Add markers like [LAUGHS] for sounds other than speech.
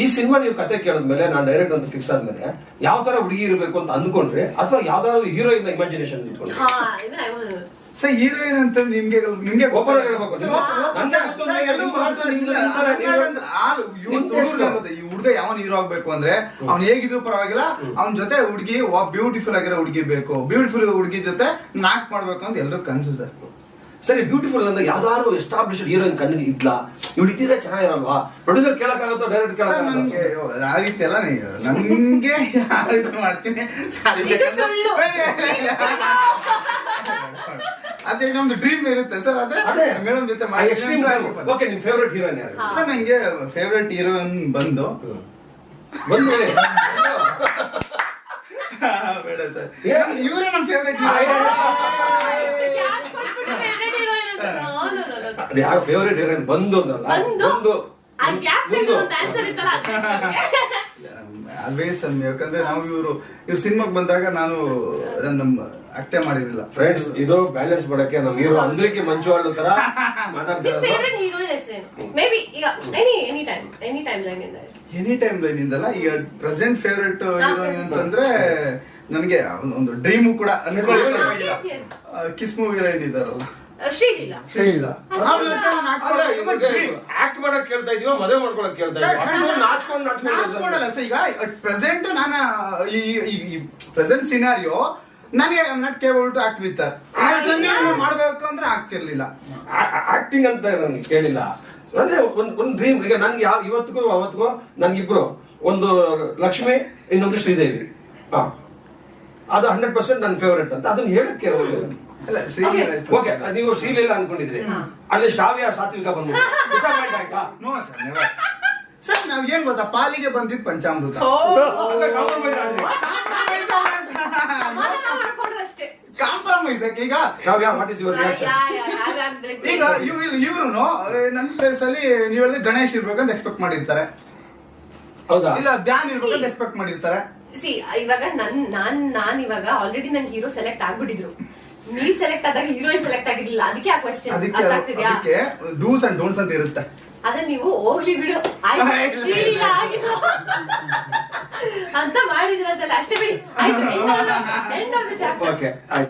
ಈ ಸಿನಿಮಾ ನೀವು ಕತೆ ಕೇಳಿದ್ಮೇಲೆ ನಾನು ಡೈರೆಕ್ಟ್ ಅಂತ ಫಿಕ್ಸ್ ಆದ್ಮೇಲೆ ಯಾವ ತರ ಹುಡುಗಿ ಇರಬೇಕು ಅಂತ ಅಂದ್ಕೊಂಡ್ರೆ ಅಥವಾ ಯಾವ್ದಾದ್ರು ಹೀರೋಯಿನ್ ಇಮ್ಯಾಜಿನೇಷನ್ ಇಟ್ಕೊಂಡ್ರೆ? ಸರ್ ಹೀರೋಯಿನ್ ಅಂತ ನಿಮ್ಗೆ ನಿಮ್ಗೆ ಗೊಬ್ಬರ? ಈ ಹುಡುಗ ಯಾವನ್ ಹೀರೋ ಆಗ್ಬೇಕು ಅಂದ್ರೆ ಅವ್ನ್ ಹೇಗಿದ್ರು ಪರವಾಗಿಲ್ಲ ಅವ್ನ ಜೊತೆ ಹುಡುಗಿ ಬ್ಯೂಟಿಫುಲ್ ಆಗಿರೋ ಹುಡುಗಿ ಬೇಕು. ಬ್ಯೂಟಿಫುಲ್ ಹುಡುಗಿ ಜೊತೆ ನಾಕ್ ಮಾಡ್ಬೇಕು ಅಂತ ಎಲ್ಲರೂ ಕನ್ಸು ಸರ್. ಸರಿ ಬ್ಯೂಟಿಫುಲ್ ಅಂದ್ರೆ ಯಾವ್ದಾದ್ರು ಎಸ್ಟಾಬ್ಲಿಷ್ ಹೀರೋಯಿನ್ ಕಣ್ಣಿಗೆ ಇದ್ಲಾ? ಇವ್ಳು ಇದ್ದಿದ್ರೆ ಚೆನ್ನಾಗಿರಲ್ವಾ? ಪ್ರೊಡ್ಯೂಸರ್ ಕೇಳಕ್ಕಾಗುತ್ತೋ ಡೈರೆಕ್ಟ್ ನನ್ಗೆ ಆ ರೀತಿ ಎಲ್ಲ ನನ್ಗೆ ಆ ರೀತಿ ಮಾಡ್ತೀನಿ. ಸಾರಿ ಅದೇ ನಮ್ದು ಡ್ರೀಮ್ ಇರುತ್ತೆ ಸರ್ ಅದೇ ಅದೇ. ಮೇಡಮ್ ಜೊತೆ ಓಕೆ ನಿಮ್ ಫೇವ್ರೇಟ್ ಹೀರೋಯಿನ್ ಯಾರು? ಸರ್ ನಂಗೆ ಫೇವ್ರೆಟ್ ಹೀರೋಯಿನ್ ಬಂದು. ಬಂದು ಹೇಳಿ. [LAUGHS] ಬೇಡ ಸರ್? ಇವರೇ ನಮ್ ಫೇವ್ರೆಟ್ ಎಷ್ಟು ಅದು ಯಾವ ಫೇವರೇಟ್ ಹೀರೋಯಿನ್ ಬಂದು ಅಂದ್ರಲ್ಲ? ಬಂದು? ಆ ಗ್ಯಾಪ್ ಮುಂದು. ಒಂದು ಆನ್ಸರ್ ಇತ್ತಲ್ಲ ಅದು? ಆಲ್ವೇಸ್ ಯಾಕಂದ್ರೆ ನಾವು ಇವರು ಇವ್ರು ಸಿನಿಮಾಗ್ ಬಂದಾಗ ನಾನು ನಮ್ಮ ಅಕ್ಟೆ ಮಾಡಿರಲಿಲ್ಲ. ಫ್ರೆಂಡ್ಸ್ ಇದು ಬ್ಯಾಲೆನ್ಸ್ ಮಾಡಕ್ಕೆ ನಮ್ ಹೀರೋ ಅಂದ್ರಿಕೆ ಮಂಜು ಹಳ್ಳು ತರ ನಿಮ್ ಮಾತಾಡ್ತಿರೋದು ಫೇವ್ರೆಟ್ ಹೀರೋಯಿನ್ ಹೆಸರೇನು? ಈಗ any any time any time line ಇಂದ. ಎನಿ ಟೈಮ್ ಲೈನ್ ಇಂದಲ್ಲ? ಈಗ ಪ್ರೆಸೆಂಟ್ ಫೇವ್ರೆಟ್ ಹೀರೋಯಿನ್ ಅಂತಂದ್ರೆ ನನಗೆ ಒಂದು ಡ್ರೀಮು ಕೂಡ ಅನ್ಕೊಳ್ಳಿ ಹಾ, yes, yes. Kiss movie heroine ಇದಾರಲ್ಲ ಶ್ರೀಲೀಲಾ ಆಕ್ಟ್ ಮಾಡಕ್ ಕೇಳ್ತಾ ಇದೀವ ಮದುವೆ ಮಾಡ್ಕೊಳಕ್ ಕೇಳ್ತಾ ಇದೀವ? ಅಷ್ಟೊಂದು ನಾಚ್ಕೊಂಡ್ ನಾಚ್ಕೊಂಡ್ ನಾಚ್ಕೊಡಲ್ಲ ಸರ್ ಈಗ ಪ್ರೆಸೆಂಟ್ ನಾನು ಈ ಪ್ರೆಸೆಂಟ್ ಸಿನಾರಿಯೋ ನನಗೆ not capable to act with ಮಾಡ್ಬೇಕು ಅಂದ್ರೆ ಆಗ್ತಿರ್ಲಿಲ್ಲ ಆಕ್ಟಿಂಗ್ ಅಂತ ನನಗೆ ಕೇಳಿಲ್ಲ. ಅಂದ್ರೆ ಒಂದ್ ಒಂದ್ ಡ್ರೀಮ್ ಈಗ ನನ್ಗೆ ಯಾವ ಇವತ್ತಿಗೂ ಅವತ್ತಿಗೂ ನನ್ಗಿಬ್ರು ಒಂದು ಲಕ್ಷ್ಮಿ ಇನ್ನೊಂದು ಶ್ರೀದೇವಿ. ಹಾ. ಅದು ಹಂಡ್ರೆಡ್ ಪರ್ಸೆಂಟ್ ನನ್ನ ಫೇವರೇಟ್ ಅಂತ. ಅದನ್ನ ಹೇಳಕ್ಕೆ Okay. ಓಕೆ ನೀವು ಶ್ರೀಲೀಲಾ ಅನ್ಕೊಂಡಿದ್ರಿ ಅಲ್ಲಿ ಶ್ರಾವ್ಯ ಸಾತ್ವಿಕ ಬಂದ್ಬಿಟ್ಟು ಆಯ್ತಾ ನೋ ಸರ್ ನೆವರ್ ಸರ್ ನಾವ್ ಏನ್ ಗೊತ್ತಾ ಪಾಲಿಗೆ ಬಂದಿದ್ ಪಂಚಾಮೃತ ಕಾಂಪ್ರಮೈಸ್ ಈಗ Shravya what is your reaction ಈಗ ಇವ್ ಇವ್ರು ನನ್ನ ಪ್ಲೇಸ್ ಅಲ್ಲಿ ನೀವ್ ಹೇಳಿದ್ರೆ ಗಣೇಶ್ ಇರ್ಬೇಕಂತ ಎಕ್ಸ್ಪೆಕ್ಟ್ ಮಾಡಿರ್ತಾರೆ ಹೌದಾ ಇಲ್ಲ ಧ್ಯಾನ್ ಇರ್ಬೇಕಂತ ಎಕ್ಸ್ಪೆಕ್ಟ್ ಮಾಡಿರ್ತಾರೆ ಸಿ ಇವಾಗ ನನ್ ನಾನ್ ನಾನ್ ಇವಾಗ ಆಲ್ರೆಡಿ ನನ್ ಹೀರೋ ಸೆಲೆಕ್ಟ್ ಆಗ್ಬಿಟ್ಟಿದ್ರು ನೀವ್ ಸೆಲೆಕ್ಟ್ ಆದಾಗ ಹೀರೋಯಿನ್ ಸೆಲೆಕ್ಟ್ ಆಗಿರ್ಲಿಲ್ಲ. ಅದಕ್ಕೆ ಆ ಕ್ವಶನ್ ಅದಕ್ಕೆ ಅರ್ಥ ಆಗ್ತಿದ್ಯಾ? ಅದಕ್ಕೆ ಡೂಸ್ ಅಂಡ್ ಡೋಂಟ್ಸ್ ಅಂತ ಇರುತ್ತೆ. ಅದೇ ನೀವು ಹೋಗ್ಲಿ ಬಿಡು. ಆಯ್ತು. [LAUGHS] ಇಲ್ಲ, ಆಗಿಲ್ಲ [LAUGHS] ಅಂತ ಮಾಡಿದ್ರ ಅಷ್ಟೇ ಬಿಡಿ. ಆಯ್ತು ಓಕೆ ಆಯ್ತು.